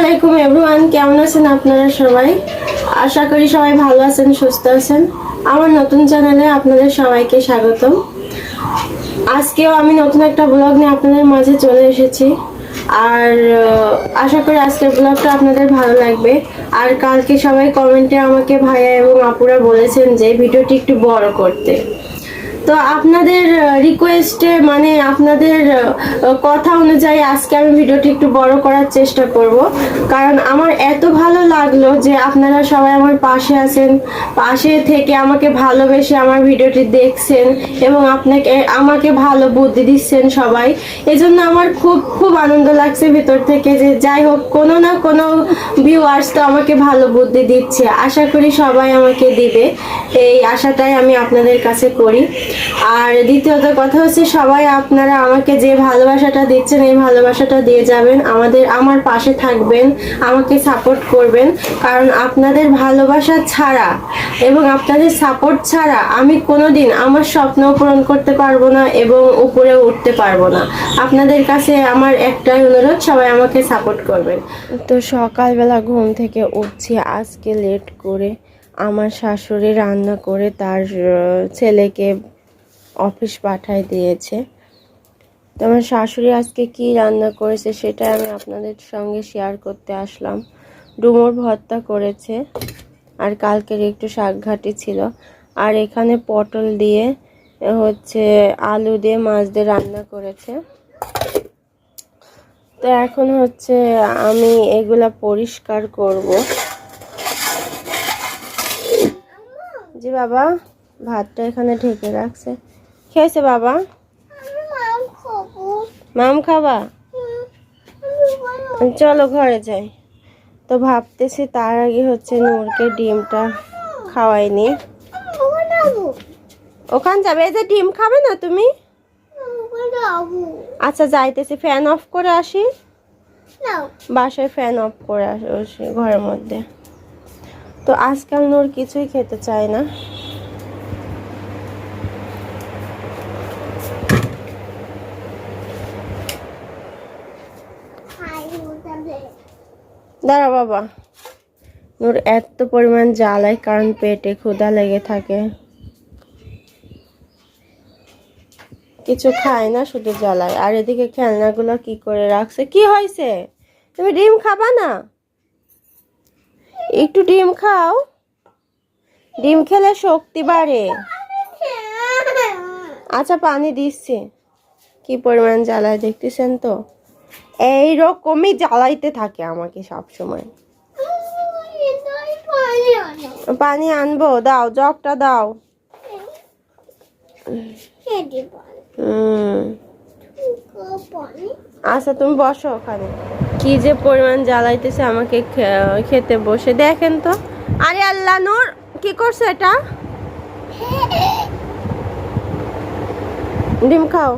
আলাইকুম এভরিওয়ান, কেমন আছেন আপনারা সবাই? আশা করি সবাই ভালো আছেন, সুস্থ আছেন। আমার নতুন চ্যানেলে আপনাদের সবাইকে স্বাগতম। আজকেও আমি নতুন একটা ব্লগ নিয়ে আপনাদের মাঝে চলে এসেছি। আর আশা করি আজকের ব্লগটা আপনাদের ভালো লাগবে। আর কালকে সবাই কমেন্টে আমাকে ভাইয়া এবং আপুরা বলেছেন যে ভিডিওটি একটু বড় করতে। তো আপনাদের রিকোয়েস্টে মানে আপনাদের কথা অনুযায়ী আজকে আমি ভিডিওটি একটু বড় করার চেষ্টা করব। কারণ আমার এত ভালো লাগল যে আপনারা সবাই আমার পাশে আছেন, পাশে থেকে আমাকে ভালোবেসে আমার ভিডিওটি দেখছেন এবং আপনাকে, আমাকে ভালো বুদ্ধি দিচ্ছেন সবাই। এজন্য আমার খুব খুব আনন্দ লাগছে ভিতর থেকে যে যাই হোক, কোনো না কোনো ভিউয়ার্স তো আমাকে ভালো বুদ্ধি দিচ্ছে। আশা করি সবাই আমাকে দিবে। এই আশাটাই আমি আপনাদের কাছে করি। আর দ্বিতীয়ত কথা হচ্ছে সবাই আপনারা আমাকে যে ভালোবাসাটা দিচ্ছেন, এই ভালোবাসাটা দিয়ে যাবেন। আমাদের, আমার পাশে থাকবেন, আমাকে সাপোর্ট করবেন। কারণ আপনাদের ভালোবাসা ছাড়া এবং আপনাদের সাপোর্ট ছাড়া আমি কোনোদিন আমার স্বপ্ন পূরণ করতে পারব না এবং উপরে উঠতে পারব না। আপনাদের কাছে আমার একটাই অনুরোধ, সবাই আমাকে সাপোর্ট করবেন। তো সকালবেলা ঘুম থেকে উঠছি, আজকে লেট করে আমার শাশুড়ি রান্না করে তার ছেলেকে অফিস পাঠায় দিয়েছে। তো আমার শাশুড়ি আজকে কি রান্না করেছে সেটা আমি আপনাদের সঙ্গে শেয়ার করতে আসলাম। ডুমুর ভর্তা করেছে আর কালকের একটু শাকঘাটি ছিল। আর এখানে পটল দিয়ে হচ্ছে আলু দিয়ে মাছ দিয়ে রান্না করেছে। তো এখন হচ্ছে আমি এগুলা পরিষ্কার করব। জি বাবা, ভাতটা এখানে ঢেকে রাখছে। খেয়েছে বাবা? মাম খাবা? চলো ঘরে যাই। তো ভাবতেছি তার আগে হচ্ছে নূরকে ডিমটা খাওয়াইনি ওখান যাবে। যে ডিম খাবে না তুমি? আচ্ছা যাইতেছি। ফ্যান অফ করে আসি। বাসায় ফ্যান অফ করে আসি ঘরের মধ্যে। তো আজকাল নূর কিছুই খেতে চায় না। দাঁড়া বাবা। নূর এত পরিমাণ জ্বালায় কারণ পেটে ক্ষুধা লেগে থাকে। কিছু খায় না, শুধু জ্বালায়। আর এদিকে খেলনাগুলো কি করে রাখছে? কি হয়েছে? তুমি ডিম খাবা না? একটু ডিম খাও। ডিম খেলে শক্তি বাড়ে। আচ্ছা পানি দিচ্ছি। কি পরিমাণ জ্বালায় দেখতেছেন তো? এই রকমই জ্বালাইতে থাকে আমাকে সব সময় পানি আনব, দাও, জগটা দাও। আচ্ছা তুমি বসো ওখানে। কি যে পরিমাণ জ্বালাইতেছে আমাকে খেতে বসে। দেখেন তো। আরে আল্লাহ, নূর, কি করছে এটা? ডিম খাও।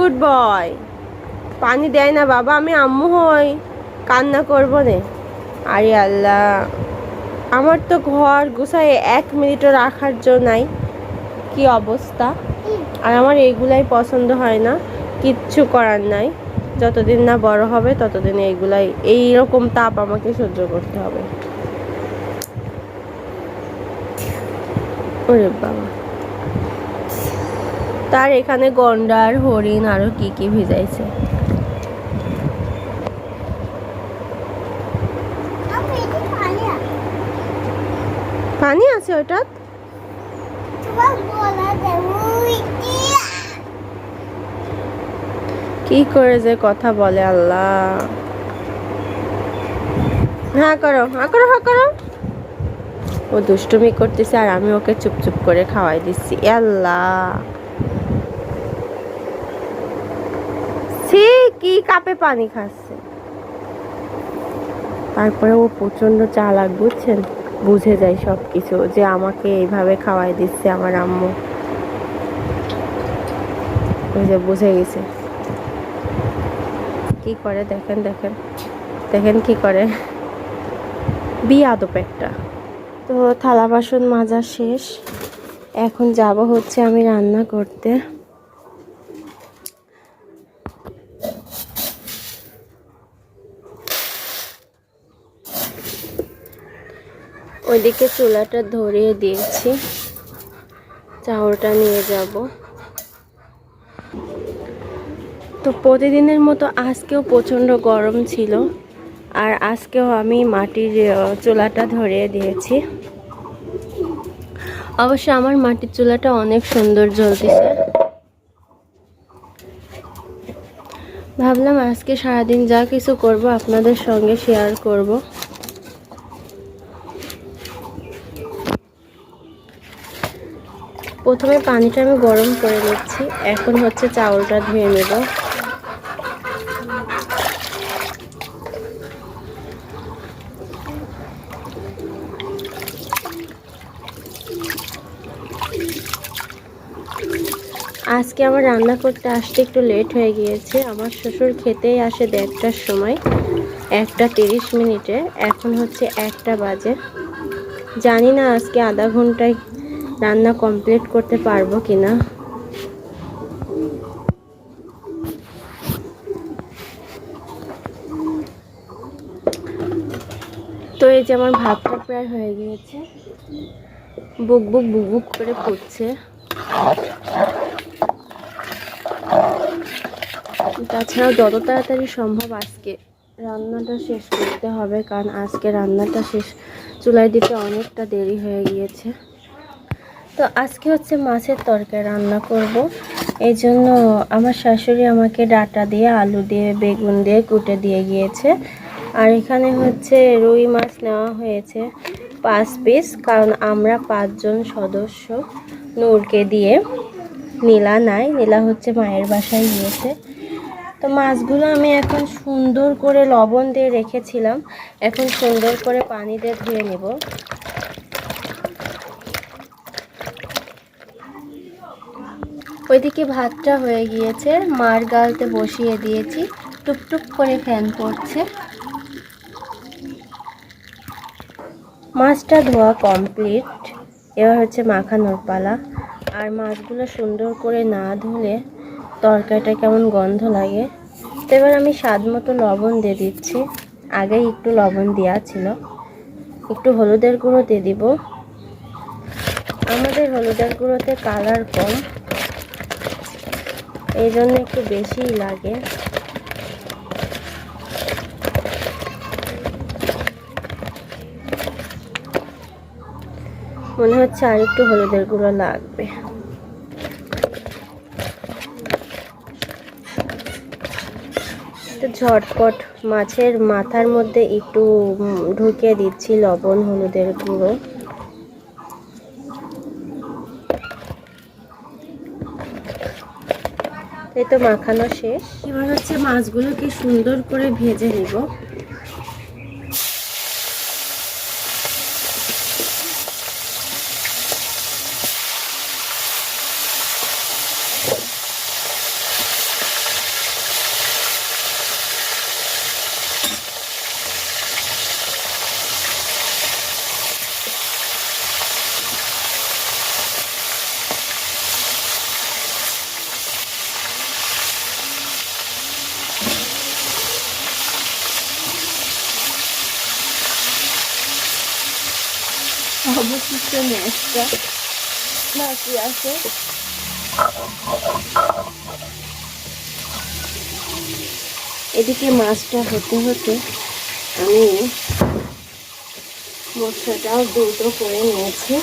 Good boy. পানি দেয় না বাবা, আমি আম্মু হই। কান্না করব নে। আরে আল্লাহ, আমার তো ঘর গুছায় এক মিনিটও রাখার জন্য নাই। কি অবস্থা? আর আমার এইগুলাই পছন্দ হয় না, কিচ্ছু করার নাই। যতদিন না বড় হবে, ততদিন এইগুলাই এই রকম তাপ আমাকে সহ্য করতে হবে। ওরে বাবা। তার এখানে গন্ডার, হরিণ আরও কি কি ভিজাইছে। পানি আছে ওটা কি করে যে কথা বলে আল্লাহ। হ্যাঁ করো হ্যাঁ করো হ্যাঁ করো। ও দুষ্টুমি করতেছে আর আমি ওকে চুপ চুপ করে খাওয়াই দিচ্ছি। আল্লাহ। সে কি কাপে পানি খাচ্ছে? তারপরে ও প্রচণ্ড চালাক, বুঝছেন? বুঝে যায় সব কিছু যে আমাকে এইভাবে খাওয়াই দিচ্ছে আমার আম্মু। বুঝে গেছে। কি করে, দেখেন দেখেন। দেখেন কি করে। বিয়াদব একটা। তো থালা বাসন মাজা শেষ। এখন যাব হচ্ছে আমি রান্না করতে। ওইদিকে চুলাটা ধরিয়ে দিয়েছি। চাউলটা নিয়ে যাব। তো প্রতিদিনের মতো আজকেও প্রচণ্ড গরম ছিল। আর আজকেও আমি মাটির চুলাটা ধরিয়ে দিয়েছি। অবশ্য আমার মাটির চুলাটা অনেক সুন্দর জ্বলতেছে। ভাবলাম আজকে সারাদিন যা কিছু করব আপনাদের সঙ্গে শেয়ার করব। প্রথমে পানিটা আমি গরম করে নিচ্ছি। এখন হচ্ছে চাউলটা ধুয়ে নেব। আজকে আমার রান্না করতে আসতে একটু লেট হয়ে গিয়েছে। আমার শ্বশুর খেতেই আসে দেড়টার সময়, একটা তিরিশ মিনিটে। এখন হচ্ছে একটা বাজে। জানি না আজকে আধা ঘন্টায় রান্না কমপ্লিট করতে পারব কিনা? তো এই যে আমার ভাতটা প্রায় হয়ে গিয়েছে। বুক বুক বুক বুক করে পড়ছে তাছাড়াও যত তাড়াতাড়ি সম্ভব আজকে রান্নাটা শেষ করতে হবে, কারণ আজকে রান্নাটা শেষ। চুলায় দিতে অনেকটা দেরি হয়ে গিয়েছে। তো আজকে হচ্ছে মাছের তরকারি রান্না করব। এই জন্য আমার শাশুড়ি আমাকে ডাটা দিয়ে, আলু দিয়ে, বেগুন দিয়ে, কুটে দিয়ে গিয়েছে। আর এখানে হচ্ছে রুই মাছ নেওয়া হয়েছে পাঁচ পিস, কারণ আমরা পাঁচজন সদস্য নূরকে দিয়ে। নীলা নাই, নীলা হচ্ছে মায়ের বাসায় গিয়েছে। তো মাছগুলো আমি এখন সুন্দর করে লবণ দিয়ে রেখেছিলাম। এখন সুন্দর করে পানি দিয়ে ধুয়ে নেব। ওইদিকে ভাতটা হয়ে গিয়েছে। মার গালতে বসিয়ে দিয়েছি। টুকটুক করে ফ্যান পড়ছে মাছটা ধোয়া কমপ্লিট। এবার হচ্ছে মাখানোর পালা। আর মাছগুলো সুন্দর করে না ধুলে তরকারিটা কেমন গন্ধ লাগে। তো এবার আমি স্বাদ মতো লবণ দিয়ে দিচ্ছি। আগেই একটু লবণ দেওয়া ছিল। একটু হলুদের গুঁড়ো দিয়ে দিব। আমাদের হলুদের গুঁড়োতে কালার কম। এই জন্য একটু বেশিই লাগে। মনে হচ্ছে আর একটু হলুদের গুঁড়ো লাগবে। ঝটপট মাছের মাথার মধ্যে একটু ঢুকিয়ে দিচ্ছি লবণ, হলুদের গুঁড়ো। তো মাখানো শেষ। এবার হচ্ছে মাছগুলোকে সুন্দর করে ভেজে নেব। অবশিষ্ট ম্যাচটা বাকি আছে এদিকে মাছটা হতে হতে আমি মশলাটাও দুটো করে নিয়েছি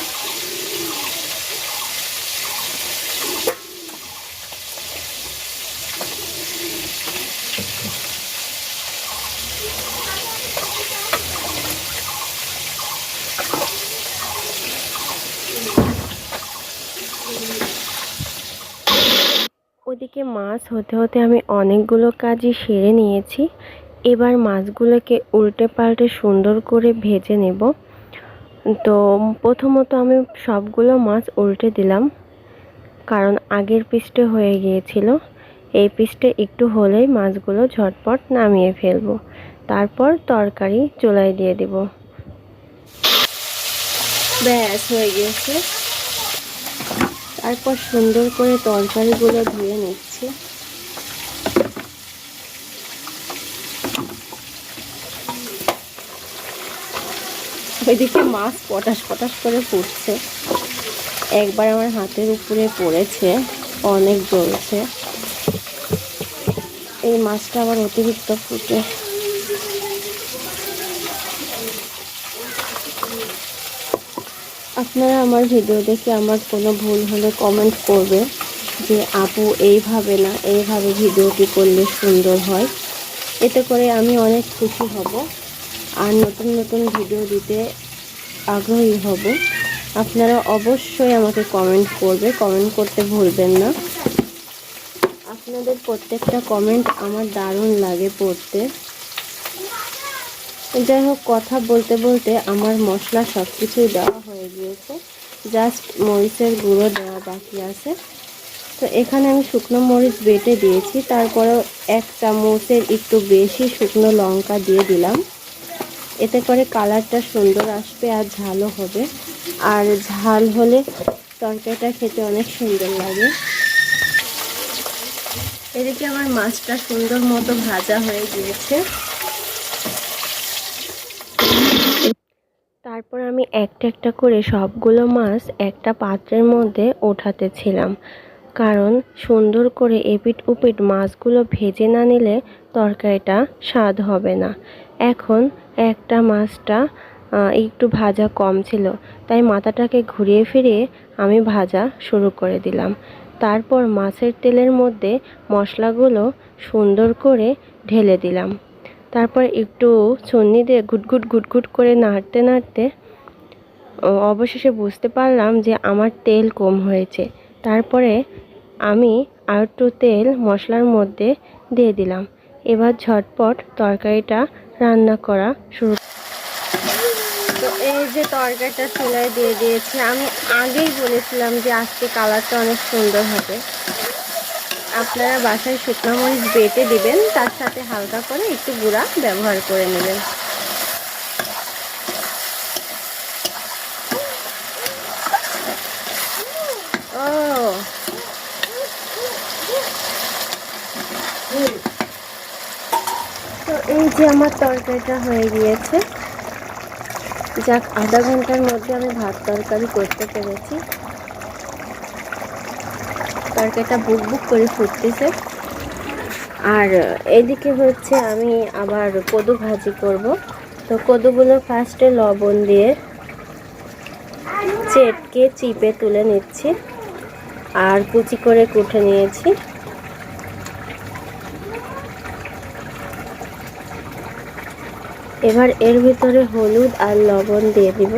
ওদিকে মাছ হতে হতে আমি অনেকগুলো কাজই সেরে নিয়েছি। এবার মাছগুলোকে উল্টে পাল্টে সুন্দর করে ভেজে নেব। তো প্রথমত আমি সবগুলো মাছ উল্টে দিলাম, কারণ আগের পিসটে হয়ে গিয়েছিল। এই পিসটে একটু হলেই মাছগুলো ঝটপট নামিয়ে ফেলব। তারপর তরকারি চুলায় দিয়ে দিব। ব্যাস, হয়ে গিয়েছে। তারপর সুন্দর করে তরকারিগুলো ধুয়ে নিচ্ছি। ওইদিকে মাছ পটাশ পটাশ করে ফুটছে। একবার আমার হাতের উপরে পড়েছে, অনেক জ্বলছে। এই মাছটা আবার অতিরিক্ত ফুটে। আপনারা আমার ভিডিও দেখে আমার কোনো ভুল হলে কমেন্ট করবে যে, আপু, এইভাবে না, এইভাবে ভিডিওটি করলে সুন্দর হয়। এতে করে আমি অনেক খুশি হব আর নতুন নতুন ভিডিও দিতে আগ্রহী হব। আপনারা অবশ্যই আমাকে কমেন্ট করবে কমেন্ট করতে ভুলবেন না। আপনাদের প্রত্যেকটা কমেন্ট আমার দারুণ লাগে পড়তে। যাই হোক, কথা বলতে বলতে আমার মশলা সব কিছুই দেওয়া হয়ে গিয়েছে। জাস্ট মরিচের গুঁড়ো দেওয়া বাকি আছে। তো এখানে আমি শুকনো মরিচ বেটে দিয়েছি, তারপরেও এক চামচের একটু বেশি শুকনো লঙ্কা দিয়ে দিলাম। এতে করে কালারটা সুন্দর আসবে আর ঝালও হবে। আর ঝাল হলে তরকারিটা খেতে অনেক সুন্দর লাগে। এদিকে আমার মাছটা সুন্দর মতো ভাজা হয়ে গিয়েছে। তারপর আমি একটা একটা করে সবগুলো মাছ একটা পাত্রের মধ্যে ওঠাতেছিলাম কারণ সুন্দর করে এপিট উপিট মাছগুলো ভেজে না নিলে তরকারিটা স্বাদ হবে না। এখন একটা মাছটা একটু ভাজা কম ছিল, তাই মাথাটাকে ঘুরিয়ে ফিরিয়ে আমি ভাজা শুরু করে দিলাম। তারপর মাছের তেলের মধ্যে মশলাগুলো সুন্দর করে ঢেলে দিলাম। তারপর একটু ছন্নি দিয়ে ঘুটঘুট ঘুটঘুট করে নাড়তে নাড়তে অবশেষে বুঝতে পারলাম যে আমার তেল কম হয়েছে। তারপরে আমি আর একটু তেল মশলার মধ্যে দিয়ে দিলাম। এবার ঝটপট তরকারিটা রান্না করা শুরু তো এই যে তরকারিটা চুলায় দিয়ে দিয়েছি, আমি আগেই বলেছিলাম যে আজকে কালারটা অনেক সুন্দর হবে। আপনারা বাসায় শুকনো মরিচ বেটে দিবেন, তার সাথে হালকা করে একটু গুঁড়া ব্যবহার করে নেবেন। তো এই যে আমার তরকারিটা হয়ে গিয়েছে। যাক, আধা ঘণ্টার মধ্যে আমি ভাত তরকারি করতে পেরেছি। তরকারিটা বুক বুক করে ফুটতেছে। আর এদিকে হচ্ছে আমি আবার কদু ভাজি করব। তো কদুগুলো ফার্স্টে লবণ দিয়ে চেটকে চিপে তুলে নিচ্ছি। আর কুচি করে কুটে নিয়েছি। এবার এর ভিতরে হলুদ আর লবণ দিয়ে দিব।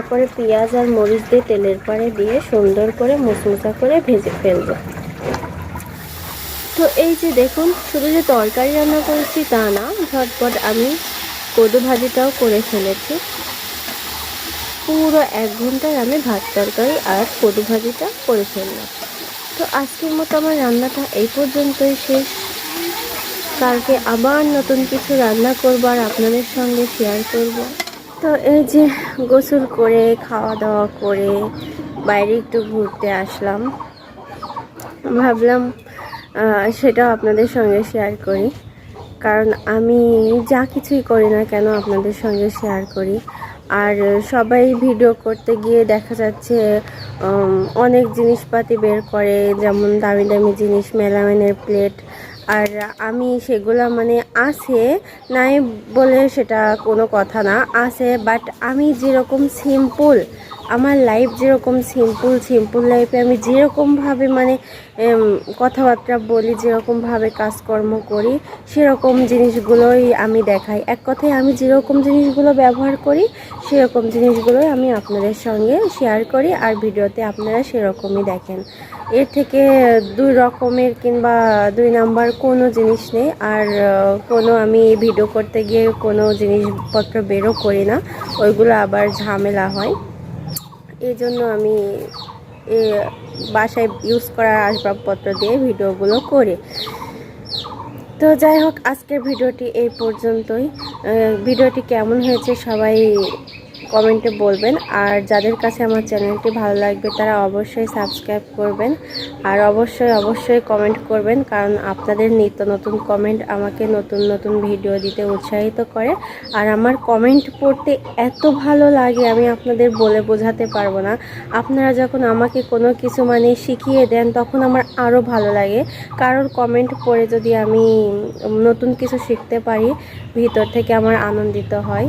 তারপরে পেঁয়াজ আর মরিচ দিয়ে তেলের পাড়ে দিয়ে সুন্দর করে মুচমুচা করে ভেজে ফেলব। তো এই যে দেখুন, শুধু যে তরকারি রান্না করেছি তা না, ঝটপট আমি কদু ভাজিটাও করে ফেলেছি। পুরো এক ঘন্টায় আমি ভাত তরকারি আর কদু ভাজিটা করে ফেললাম। তো আজকের মতো আমার রান্নাটা এই পর্যন্তই শেষ। কালকে আবার নতুন কিছু রান্না করব আর আপনাদের সঙ্গে শেয়ার করব। তো এই যে গোসল করে খাওয়া দাওয়া করে বাইরে একটু ঘুরতে আসলাম। ভাবলাম সেটাও আপনাদের সঙ্গে শেয়ার করি। কারণ আমি যা কিছুই করি না কেন আপনাদের সঙ্গে শেয়ার করি। আর সবাই ভিডিও করতে গিয়ে দেখা যাচ্ছে অনেক জিনিসপাতি বের করে, যেমন দামি দামি জিনিস, মেলামেনের প্লেট আর আমি সেগুলো মানে আছে, নাই বলে সেটা কোনো কথা না, আছে বাট আমি যেরকম সিম্পল আমার লাইফ যেরকম সিম্পল সিম্পল লাইফে আমি যেরকমভাবে মানে কথাবার্তা বলি, যেরকমভাবে কাজকর্ম করি, সেরকম জিনিসগুলোই আমি দেখাই। এক কথায় আমি যেরকম জিনিসগুলো ব্যবহার করি, সেরকম জিনিসগুলোই আমি আপনাদের সঙ্গে শেয়ার করি আর ভিডিওতে আপনারা সেরকমই দেখেন। এর থেকে দুই রকমের কিংবা দুই নাম্বার কোনো জিনিস নেই আর কোনো আমি ভিডিও করতে গিয়ে কোনো জিনিসপত্র বেরো করি না। ওইগুলো আবার ঝামেলা হয়। এই জন্য আমি বাসায় ইউজ করার আসবাবপত্র দিয়ে ভিডিওগুলো করি। তো যাই হোক, আজকের ভিডিওটি এই পর্যন্তই। ভিডিওটি কেমন হয়েছে সবাই কমেন্টে বলবেন। আর যাদের কাছে আমার চ্যানেলটি ভালো লাগবে, তারা অবশ্যই সাবস্ক্রাইব করবেন। আর অবশ্যই অবশ্যই কমেন্ট করবেন, কারণ আপনাদের নিত্য নতুন কমেন্ট আমাকে নতুন নতুন ভিডিও দিতে উৎসাহিত করে। আর আমার কমেন্ট পড়তে এত ভালো লাগে, আমি আপনাদের বলে বোঝাতে পারব না। আপনারা যখন আমাকে কোনো কিছু মানে শিখিয়ে দেন, তখন আমার আরও ভালো লাগে। কারোর কমেন্ট পড়ে যদি আমি নতুন কিছু শিখতে পারি, ভিতর থেকে আমার আনন্দিত হয়।